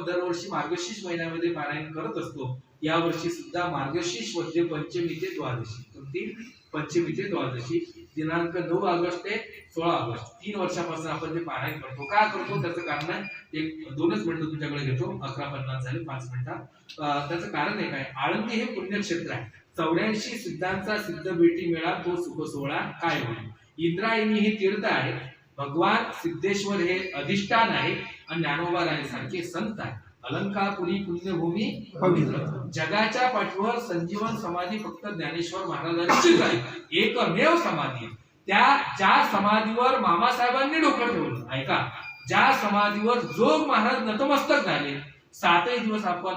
आपण दरवर्षी मार्गशीर्ष महिन्यामध्ये पारायण करत असतो. या वर्षी सुद्धा मार्गशीर्षमध्ये पंचमी ते द्वादशी. कोणती पंचमी ते द्वादशी दिनांक नऊ ऑगस्ट ते सोळा ऑगस्ट. तीन वर्षापासून आपण ते पारायण करतो. का करतो? त्याचं कारण आहे एक दोनच मिनिटं तुमच्याकडे घेतो. अकरा पन्नास झाले पाच मिनिटात त्याचं कारण आहे काय आळंदी हे पुण्यक्षेत्र आहे. चौऱ्याऐंशी सिद्धांचा सिद्ध भेटी मेळा तो सुख सोहळा काय होईल इंद्रायणी हे तीर्थ आहे. भगवान सिद्धेश्वर हे अधिष्ठान आहे आणि ज्ञानोबा राय सारखे संत आहे अलंकारपुरी पुण्यभूमी पवित्र. जगाच्या पाठीवर संजीवन समाधी फक्त ज्ञानेश्वर महाराजांचीच आहे. एकमेव समाधी त्या ज्या समाधीवर मामासाहेबांनी डोकं ठेवलं ऐका ज्या समाधीवर जोग महाराज नतमस्तक झाले. सातही दिवस आपण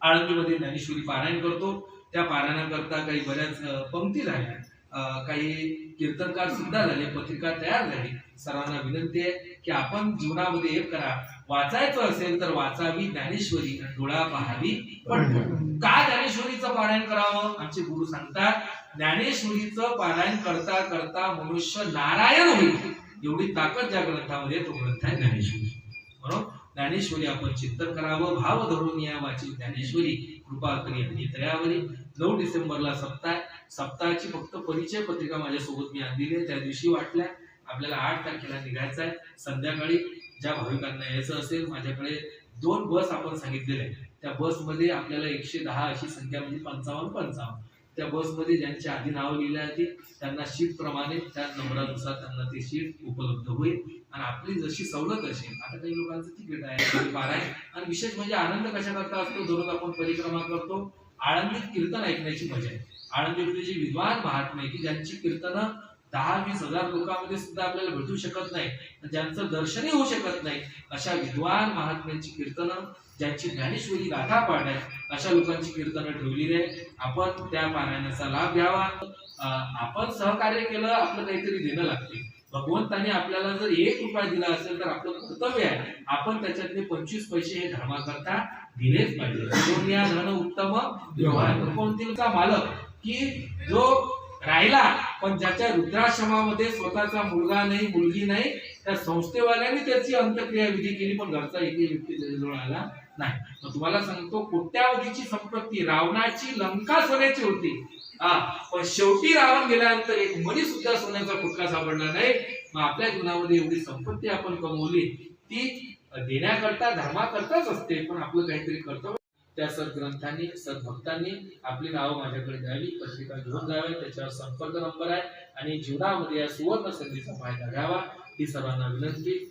आळंदीमध्ये ज्ञानेश्वरी पारायण करतो. त्या पारायणाकरता काही बऱ्याच पंक्ती झाल्या काही कीर्तनकार सुद्धा झाले पत्रिका तयार झाली. सर्वांना विनंती आहे की आपण जीवनामध्ये एक करा. वाचायचं असेल तर वाचावी ज्ञानेश्वरी आणि डोळा पाहावी. पण का ज्ञानेश्वरीचं पारायण करावं? आमचे गुरु सांगतात ज्ञानेश्वरीचं पारायण करता करता मनुष्य नारायण होईल. एवढी ताकद ज्या ग्रंथामध्ये तो ग्रंथ आहे ज्ञानेश्वरी. बरोबर ज्ञानेश्वरी आपण चिंतन करावं भाव धरून या वाची ज्ञानेश्वरी कृपा करी आणि तयावरी नऊ डिसेंबरला सप्ताह सप्ताहाची फक्त परिचय पत्रिका माझ्यासोबत मी आणलेली आहे. त्या दिवशी वाटल्या आपल्याला आठ तारखेला निघायचं आहे. संध्याकाळी ज्या भाविकांना यायचं असेल माझ्याकडे दोन बस आपण सांगितलेल्या आहेत. त्या बसमध्ये आपल्याला एकशे दहा अशी संख्या म्हणजे पंचावन्न पंचावन्न. त्या बसमध्ये ज्यांची आधी नावं लिहिली आहेत त्यांना शीटप्रमाणे त्या नंबरानुसार त्यांना ती शीट उपलब्ध होईल. आणि आपली जशी सवलत असेल आता काही लोकांचं तिकीट आहे बारा आहे. आणि विशेष म्हणजे आनंद कशा करता असतो दररोज आपण परिक्रमा करतो. आळंदीत कीर्तन ऐकण्याची मजा आहे. आळंदीमध्ये जे विद्वान आहे की ज्यांची कीर्तनं दहा वीस हजार लोकांमध्ये सुद्धा आपल्याला भेटू शकत नाही ज्यांचं दर्शनही होऊ शकत नाही अशा विद्वान महात्म्यांची कीर्तनं ज्यांची ज्ञानेश्वरी गाथा पाठ आहे अशा लोकांची कीर्तनं ठेवलेली आहे. आपण त्या पारायणाचा लाभ घ्यावा. आपण सहकार्य केलं आपलं काहीतरी देणं लागते. भगवंताने आपल्याला जर एक रुपया दिला असेल तर आपलं कर्तव्य आहे. आपण त्याच्यातले पंचवीस पैसे हे धर्माकरता दिलेच पाहिजे. धन उत्तम कोणतील का मालक? की जो राहिला पण ज्याच्या वृद्धाश्रमामध्ये स्वतःचा मुलगा नाही मुलगी नाही त्या संस्थेवाल्यांनी त्याची अंत्यक्रिया विधी केली पण घरचा एकही व्यक्ती त्याच्याजवळ आला नाही. मग तुम्हाला सांगतो कोट्यावधीची संपत्ती रावणाची लंका सोन्याची होती. हा पण शेवटी रावण गेल्यानंतर एक मणी सुद्धा सोन्याचा फुटका सापडला नाही. मग आपल्या जीवनामध्ये एवढी संपत्ती आपण कमवली ती देण्याकरता धर्माकरताच असते पण आपलं काहीतरी कर्तव्य. त्या सद्ग्रंथांनी सद्भक्तांनी आपली नावं माझ्याकडे द्यावी पत्रिका घेऊन जावे त्याच्यावर संपर्क नंबर आहे आणि जीवनामध्ये या सुवर्ण संधीचा फायदा घ्यावा. ही सर्वांना विनंती.